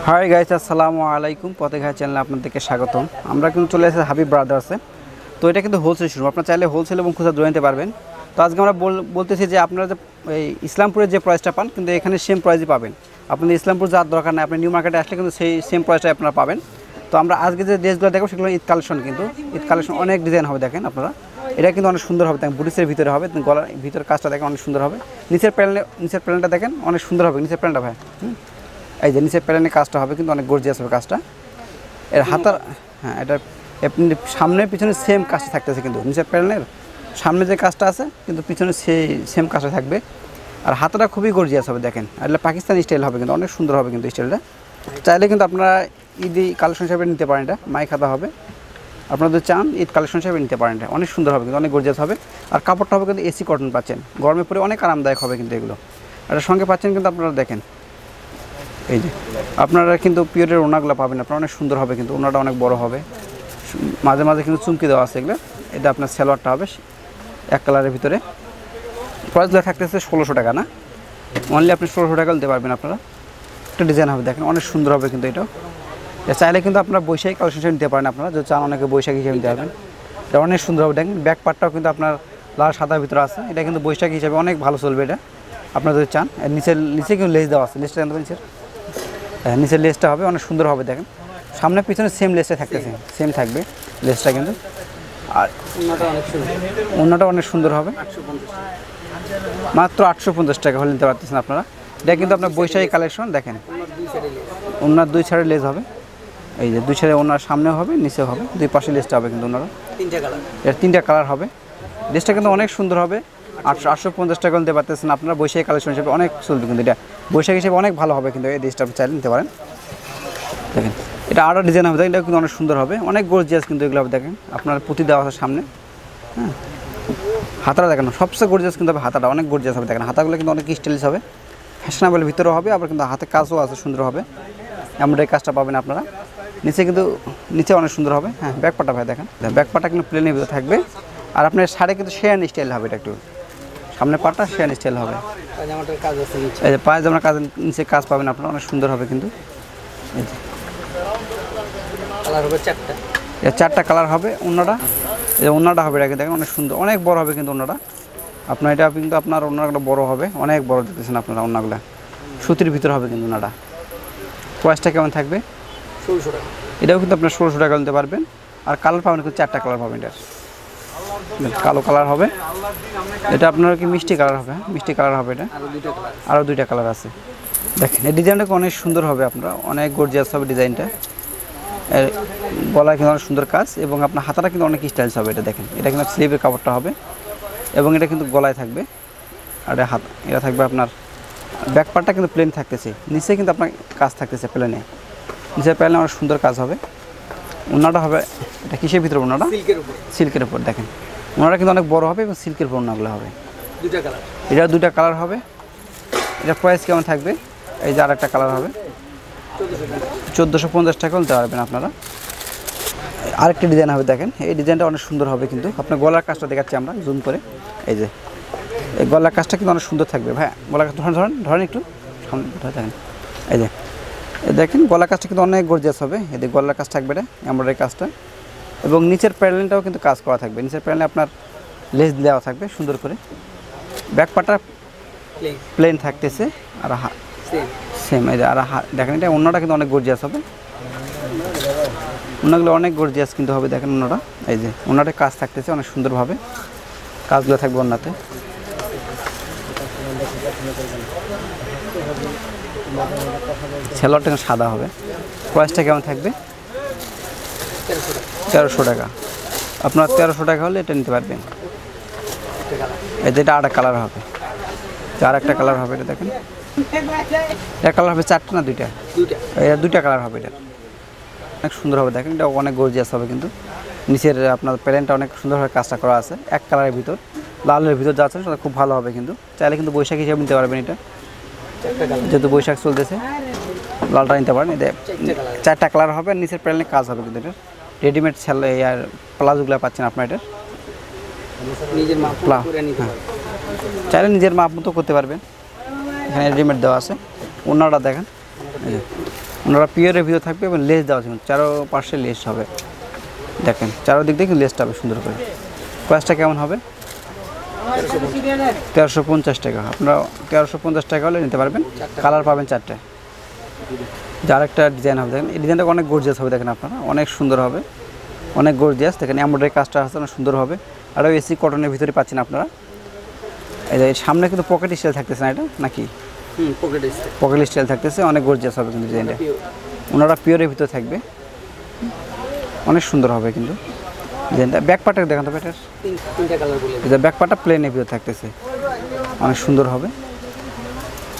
Hi guys আসসালামু আলাইকুম। পথে ঘাই চ্যানেলে আপনাদেরকে স্বাগতম। আমরা কিন্তু চলে এসেছি হাবিব ব্রাদার্সে তো এটা কিন্তু হোলসেল শুরু আপনার চাইলে হোলসেল এবং খুচরা ধরে নিতে পারবেন। তো আজকে আমরা বল- বলতেছি যে আপনারা যে এই ইসলামপুরের যে প্রাইসটা পান, কিন্তু এখানে সেম প্রাইসই পাবেন। আপনাদের ইসলামপুর যাওয়ার দরকার নেই। আপনি নিউ মার্কেটে আসলে কিন্তু সেই সেম প্রাইসটাই আপনারা পাবেন। তো আমরা আজকে যে ড্রেসগুলো দেখব, সেগুলো ঈদ কালেকশন কিন্তু। ঈদ কালেকশন অনেক ডিজাইন হবে, দেখেন আপনারা। এটা কিন্তু অনেক সুন্দর হবে। দেখেন বুটিসের ভিতরে হবে। গলার ভিতরে কাজটা দেখেন, অনেক সুন্দর হবে। নিচের প্যানেলে নিচের প্যানেলটা দেখেন, অনেক সুন্দর হবে। নিচের প্যানেলটা ভাই। হুম? এই যে নিচের প্যানেলের কাজটা হবে, কিন্তু অনেক গর্জিয়াস হবে কাজটা। এর হাতার হ্যাঁ এটা এমনি সামনে পিছনে সেম কাজটা থাকতেছে কিন্তু, নিচের প্যানেলের সামনে যে কাজটা আছে, কিন্তু পিছনে সেই সেম কাজটা থাকবে। আর হাতাটা খুবই গর্জিয়াস হবে, দেখেন। এটা পাকিস্তানি স্টাইল হবে কিন্তু, অনেক সুন্দর হবে কিন্তু স্টাইলটা চাইলে কিন্তু আপনারা ঈদি কালেকশন হিসাবে নিতে পারেন এটা, মাই খাতা হবে। আপনারা যদি চান, ঈদ কালেকশন হিসাবে নিতে পারেন এটা, অনেক সুন্দর হবে কিন্তু, অনেক গর্জিয়াস হবে। আর কাপড়টা হবে কিন্তু এসি কটন পাচ্ছেন। গরমে পরে অনেক আরামদায়ক হবে কিন্তু এগুলো। এটার সঙ্গে পাচ্ছেন কিন্তু আপনারা দেখেন এই যে, আপনারা কিন্তু পিওরের ওনাগুলো পাবেন, আপনারা অনেক সুন্দর হবে কিন্তু ওনাটা অনেক বড় হবে। মাঝে মাঝে কিন্তু চুমকি দেওয়া আছে এগুলো, এটা আপনার সালোয়ারটা হবে, এক কালারের ভিতরে। প্রাইসগুলো থাকতেছে ষোলোশো টাকা, না? অনলি আপনি ষোলোশো টাকা দিতে পারবেন আপনারা। একটা ডিজাইন হবে, দেখেন, অনেক সুন্দর হবে কিন্তু এটাও। এটা চাইলে কিন্তু আপনারা বৈশাখী কালেকশন হিসেবে নিতে পারেন আপনারা, যদি চান অনেকে বৈশাখী হিসেবে নিতে পারবেন। এটা অনেক সুন্দর হবে, দেখেন ব্যাক পার্টটাও কিন্তু আপনার লাল সাদার ভিতরে আছে। এটা কিন্তু বৈশাখী হিসাবে অনেক ভালো চলবে এটা, আপনারা যদি চান। এর নিচে নিচে কিন্তু লেস দেওয়া আছে লেসটা জানতে পারেন নিচের হ্যাঁ নিচের লেসটা হবে অনেক সুন্দর হবে দেখেন। সামনে পিছনে সেম লেসটা থাকতেছে সেম থাকবে লেসটা কিন্তু। আর অন্যটা অনেক সুন্দর হবে। মাত্র আটশো পঞ্চাশ টাকা হলে নিতে পারতেছেন আপনারা। এটা কিন্তু আপনার বৈশাখী কালেকশন দেখেন। ওনার দুই ছাড়ে লেস হবে। এই যে দুই ছাড়ে ওনার সামনেও হবে নিচেও হবে। দুই পাশে লেসটা হবে কিন্তু ওনারা তিনটা কালারের তিনটা কালার হবে। লেসটা কিন্তু অনেক সুন্দর হবে। আটশো আটশো পঞ্চাশ টাকা নিতে পারতেছেন। আপনারা বৈশাখী কালেকশন হিসেবে অনেক চলবে কিন্তু এটা। বৈশাখ হিসেবে অনেক ভালো হবে কিন্তু এই ড্রেসটা আপনি চাইলে নিতে পারেন। দেখেন, এটা আরও ডিজাইন হবে এটা কিন্তু অনেক সুন্দর হবে। অনেক গর্জিয়াস কিন্তু এগুলো দেখেন, আপনার পুঁতি দেওয়া আছে সামনে। হ্যাঁ হাতাটা দেখেন, সবচেয়ে গর্জিয়াস কিন্তু হবে হাতাটা, অনেক গর্জিয়াস হবে, দেখেন, হাতাগুলো কিন্তু অনেক স্টাইলিশ হবে। ফ্যাশনেবল ভিতরেও হবে, আবার কিন্তু হাতে কাজও আছে, সুন্দর হবে। এমব্রয়ডারি কাজটা পাবেন আপনারা। নিচে কিন্তু, নিচে অনেক সুন্দর হবে। হ্যাঁ ব্যাকপাটা ভাই দেখেন। ব্যাকপাটা কিন্তু প্লেনের ভিতরে থাকবে। আর আপনার শাড়ি কিন্তু শেয়ার স্টাইল হবে এটা একটু। সামনে পাটা শেয়ার স্টাইল হবে। এই যে পায়জামার কাজ নিচে কাজ পাবেন আপনারা অনেক সুন্দর হবে কিন্তু। চারটা। কালার হবে অন্যটা এই অন্যটা হবে এটাকে দেখেন অনেক সুন্দর অনেক বড় হবে কিন্তু অন্যটা আপনার এটা কিন্তু আপনার অন্যগুলো বড় হবে অনেক বড় দেখতেছেন আপনারা অন্যগুলো সুতির ভিতরে হবে কিন্তু অন্যটা প্রাইসটা কেমন থাকবে? ষোলোশো টাকা। এটাও কিন্তু আপনার ষোলোশো টাকা নিতে পারবেন। আর কালার পাবেন কিন্তু চারটা কালার পাবেন এটার। কালো কালার হবে। এটা আপনার কি মিষ্টি কালার হবে? হ্যাঁ? মিষ্টি কালার হবে এটা? আরও দুইটা কালার আছে। দেখেন এই ডিজাইনটা অনেক সুন্দর হবে আপনার? অনেক গর্জিয়াস হবে ডিজাইনটা। এর গলায় কিন্তু অনেক সুন্দর কাজ এবং আপনার হাতাটা কিন্তু অনেক স্টাইলস হবে এটা দেখেন। এটা কিন্তু স্লিভের কাপড়টা হবে এবং এটা কিন্তু গলায় থাকবে। আর এটা হাত এটা থাকবে আপনার ব্যাক পার্টটা কিন্তু প্লেন থাকতেছে। নিচে কিন্তু আপনার কাজ থাকতেছে প্লেনে। নিচে প্লেনে অনেক সুন্দর কাজ হবে। ওনাটা হবে এটা কিসের ভিতরে ওনাটা? সিল্কের উপরে। দেখেন। ওনাটা কিন্তু অনেক বড় হবে এবং সিল্কের উপর ওনাগুলো হবে। এটা দুইটা কালার হবে। এটা প্রাইস কেমন থাকবে? এই যে আর একটা কালার হবে। চোদ্দোশো পঞ্চাশ টাকা নিতে পারবেন আপনারা। আরেকটা ডিজাইন হবে দেখেন। এই ডিজাইনটা অনেক সুন্দর হবে কিন্তু। আপনার গলার কাজটা দেখাচ্ছি আমরা জুম করে। এই যে এই গলার কাজটা কিন্তু অনেক সুন্দর থাকবে। ভাই গলার কাজ ধরেন ধরেন ধরেন একটু। সামনে দেখেন। এই যে দেখেন গলার কাজটা কিন্তু অনেক গর্জিয়াস হবে। যে গলার কাজ থাকবে এটা এমব্রয়ডারি কাজটা। এবং নিচের প্যানেলটাও কিন্তু কাজ করা থাকবে। নিচের প্যানেলে আপনার লেস দেওয়া থাকবে সুন্দর করে। ব্যাক পাটা প্লেন থাকতেছে। আর হা- সেম এই যে আর হা- দেখেন এটা অন্যটা কিন্তু অনেক গর্জিয়াস হবে। অন্যগুলো অনেক গর্জিয়াস কিন্তু হবে দেখেন অন্যটা এই যে অন্যটা কাজ থাকতেছে অনেক সুন্দরভাবে। কাজগুলো থাকবে অন্যতে সেলোয়ারটা কিন্তু সাদা হবে। প্রাইসটা কেমন থাকবে? তেরোশো টাকা। আপনার তেরোশো টাকা হলে এটা নিতে পারবেন। এটা আরেকটা কালার হবে। আর একটা কালার হবে এটা দেখেন। এটা কালার হবে চারটা না দুইটা? এটা দুইটা কালার হবে এটা। অনেক সুন্দর হবে দেখেন। এটা অনেক গর্জিয়াস হবে কিন্তু। নিচের আপনার প্যালেনটা অনেক সুন্দরভাবে কাজটা করা আছে। এক কালারের ভিতর। লালের ভিতর যা আছে সেটা খুব ভালো হবে কিন্তু। চাইলে কিন্তু বৈশাখ হিসেবে নিতে পারবেন এটা। যেহেতু বৈশাখ চলতেছে লালটা নিতে পারেন। এতে চারটে কালার হবে আর নিচের প্যালেনে কাজ হবে কিন্তু এটা। রেডিমেড সেল আর প্লাজোগুলো পাচ্ছেন আপনার এটা। নিজের মাপ প্লা- করে নিতে পারবে চাইলে নিজের মাপ মতো করতে পারবেন। এখানে রেডিমেড দেওয়া আছে। ওনাটা দেখেন ওনারা পিওরের ভিতরে থাকবে এবং লেস দেওয়া আছে চারো পাশে লেস হবে। দেখেন চারোদিক দিয়ে লেসটা হবে সুন্দর করে। প্রাইসটা কেমন হবে? তেরোশো পঞ্চাশ টাকা। আপনারা তেরোশো পঞ্চাশ টাকা হলে নিতে পারবেন। কালার পাবেন চারটে। যার একটা ডিজাইন হবে দেখেন এই ডিজাইনটা অনেক গর্জিয়াস হবে দেখেন আপনারা। অনেক সুন্দর হবে। অনেক গর্জিয়াস দেখেন এমব্রয়ডারি কাজটা আছে অনেক সুন্দর হবে। আর এসি কটনের ভিতরে পাচ্ছেন আপনারা। এই যে সামনে কিন্তু পকেট স্টাইল থাকতেছে না এটা নাকি? পকেট পকেট স্টাইল থাকতেছে অনেক গর্জিয়াস হবে কিন্তু ডিজাইনটা ওনারা পিওরের ভিতরে থাকবে। অনেক সুন্দর হবে কিন্তু। ডিজাইনটা ব্যাক পার্টটা দেখান তো তিন তিনটা কালার বলে ব্যাক পার্টটা প্লেনের ভিতরে থাকতেছে। অনেক সুন্দর হবে।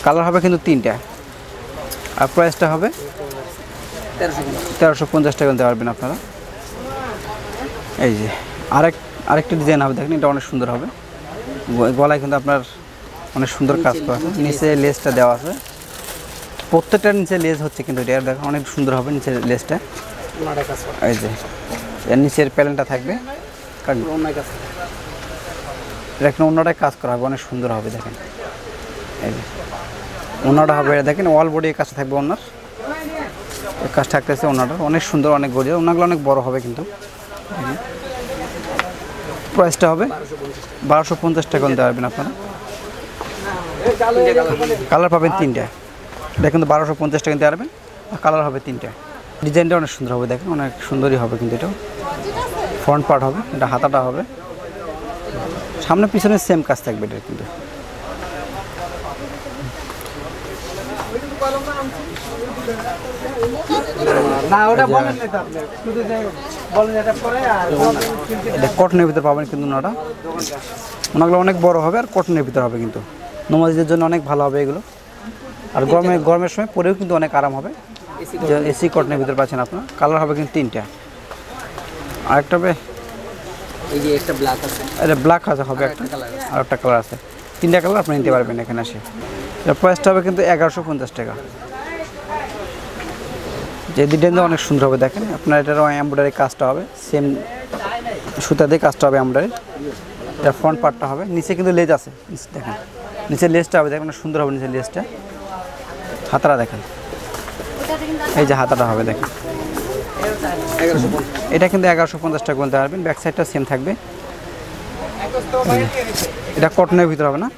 কালার হবে কিন্তু তিনটা। আর প্রাইসটা হবে তেরোশো পঞ্চাশ। টাকা নিতে পারবেন আপনারা। এই যে আরেক আরেকটা ডিজাইন হবে দেখেন এটা অনেক সুন্দর হবে। গলায় কিন্তু আপনার অনেক সুন্দর কাজ করা আছে। নিচে। লেসটা দেওয়া আছে। প্রত্যেকটা নিচে লেস হচ্ছে কিন্তু এটা। দেখেন অনেক সুন্দর হবে নিচের লেসটা এই যে এর নিচের প্যালেনটা থাকবে। কারণ ওনার কাজ এটা অন্যটাই কাজ করা হবে, অনেক সুন্দর হবে, দেখেন। যে হবে, দেখেন অল বডি কাজটা থাকবে ওনার। কাজ থাকতেছে ওনাটা অনেক সুন্দর, অনেক গড়িয়া ওনাগুলো অনেক বড় হবে কিন্তু। প্রাইসটা হবে বারোশো পঞ্চাশ টাকা নিতে পারবেন আপনারা। কালার পাবেন তিনটা। এটা কিন্তু বারোশো পঞ্চাশ টাকা নিতে পারবেন, আর কালার হবে তিনটা। ডিজাইনটা অনেক সুন্দর হবে দেখেন অনেক সুন্দরই হবে কিন্তু এটা ফ্রন্ট পার্ট হবে এটা হাতাটা হবে। সামনে পিছনে সেম কাজ থাকবে এটা কিন্তু কটনের ভিতরে পাবেন কিন্তু ওনারা। ওনাগুলো অনেক বড় হবে আর কটনের ভিতরে হবে কিন্তু। নমাজদের জন্য অনেক ভালো হবে এগুলো। আর গরমে গরমের সময় পরেও কিন্তু অনেক আরাম হবে। যে এসি কটনের ভিতরে পাচ্ছেন আপনার। কালার হবে কিন্তু তিনটা। আরেকটা হবে একটা ব্ল্যাক আছে। এটা ব্ল্যাক আছে হবে একটা। আর একটা কালার আছে। তিনটা কালার আপনি নিতে পারবেন এখানে এসে। এর প্রাইসটা হবে কিন্তু এগারোশো পঞ্চাশ টাকা। যে ডিজাইনটা অনেক সুন্দর হবে দেখেন। আপনার এটার এমব্রয়ডারি কাজটা হবে। সেম সুতা দিয়ে কাজটা হবে এমব্রয়ডারি এটা ফ্রন্ট পার্টটা হবে। নিচে কিন্তু লেজ আছে। দেখেন। নিচে লেজটা হবে দেখেন সুন্দর হবে নিচে লেজটা। হাতারা দেখেন। এই যে হাতাটা হবে, দেখেন। এটা কিন্তু এগারোশো পঞ্চাশ টাকা বলতে পারবেন ব্যাক সাইডটা সেম থাকবে। এটা কটনের ভিতরে হবে না?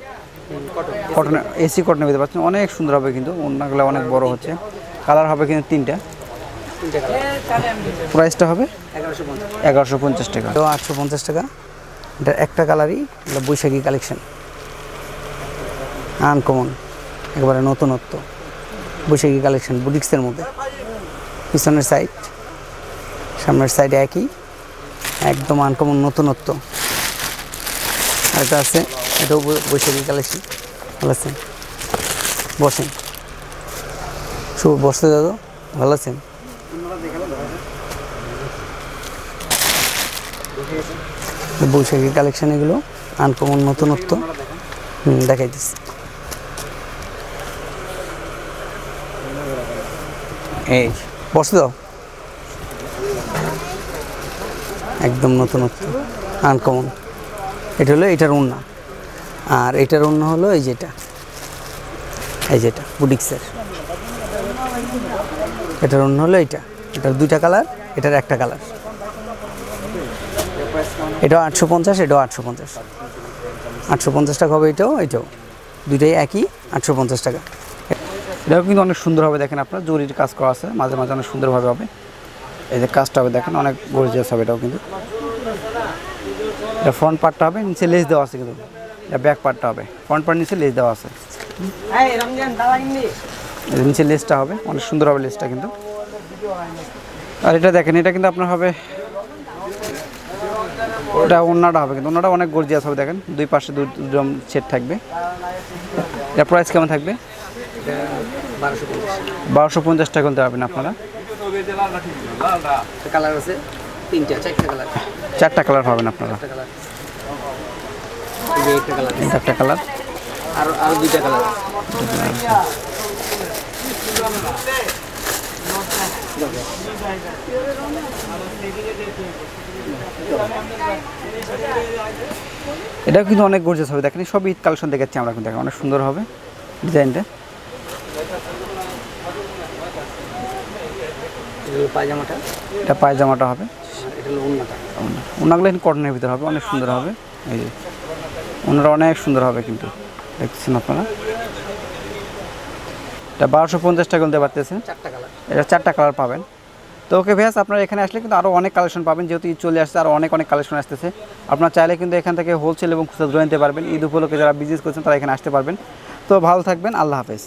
কটন এসি কটনের ভিতরে পাচ্ছেন। অনেক সুন্দর হবে কিন্তু অন্যগুলো অনেক বড় হচ্ছে। কালার হবে কিন্তু তিনটা। প্রাইসটা হবে এগারোশো পঞ্চাশ টাকা। তো আটশো পঞ্চাশ টাকা। এটা একটা কালারই বৈশাখী কালেকশন আনকমন একবারে নতুনত্ব। বৈশাখী কালেকশন বুটিক্সের মধ্যে। পিছনের সাইড সামনের সাইডে একই, একদম আনকমন নতুনত্ব। এটা আছে, এটাও বৈশাখী কালেকশন ভালো আছেন বসেন। শুভ বসতে দাদু, ভালো আছেন? বৈশাখী কালেকশন এগুলো আনকমন নতুনত্ব। দেখাইতেছি। এই বসে দাও একদম নতুনত্ব আনকমন এটা হলো, এটার উন্না আর এটার অন্য হলো, এই যেটা। এই যেটা, বুটিক্সের। এটার অন্য হলো এইটা। এটার দুইটা কালার, এটার একটা কালার। এটাও আটশো পঞ্চাশ, এটাও আটশো পঞ্চাশ। আটশো পঞ্চাশ টাকা হবে এটাও এটাও। দুইটাই একই, আটশো পঞ্চাশ টাকা। এটাও কিন্তু অনেক সুন্দর হবে দেখেন আপনার জরির কাজ করা আছে মাঝে মাঝে অনেক সুন্দরভাবে হবে। এই যে কাজটা হবে দেখেন অনেক গর্জিয়াস হবে এটাও কিন্তু। এটা ফ্রন্ট পার্টটা হবে নিচে লেস দেওয়া আছে কিন্তু। এটা ব্যাক পার্টটা হবে ফ্রন্ট পার্ট নিচে লেস দেওয়া আছে। নিচে লেসটা হবে অনেক সুন্দর হবে লেসটা কিন্তু। আর এটা দেখেন এটা কিন্তু আপনার হবে এটা অন্যটা হবে কিন্তু অন্যটা অনেক গর্জিয়াস হবে দেখেন। দুই পাশে দুরকম সেট থাকবে। এটা প্রাইস কেমন থাকবে? বারোশো পঞ্চাশ টাকা পারবেন আপনারা। কালার আছে তিনটা চারটা কালার। চারটা কালার পাবেন আপনারা। একটা কালার। চারটা কালার। আর দুইটা কালার। এটাও কিন্তু অনেক গর্জিয়াস হবে। দেখেন সব ঈদ কালেকশন দেখাচ্ছি আমরা কিন্তু। অনেক সুন্দর হবে ডিজাইনটা। পায়জামাটা? এটা পায়জামাটা হবে। এটা ওনাগুলো কিন্তু কটনের ভিতরে হবে অনেক সুন্দর হবে। এই যে ওনারা অনেক সুন্দর হবে কিন্তু দেখছেন আপনারা? এটা বারোশো পঞ্চাশ টাকা দিতে পারতেছেন এটা চারটা কালার পাবেন। তো ওকে ভ্যাস আপনারা এখানে আসলে কিন্তু আরও অনেক কালেকশন পাবেন যেহেতু ঈদ চলে আসছে আরও অনেক অনেক কালেকশন আসতেছে। আপনারা চাইলে কিন্তু এখান থেকে হোলসেল এবং খুচরা ধরে নিতে পারবেন। ঈদ উপলক্ষে যারা বিজনেস করছেন তারা এখানে আসতে পারবেন। তো ভালো থাকবেন আল্লাহ হাফেজ।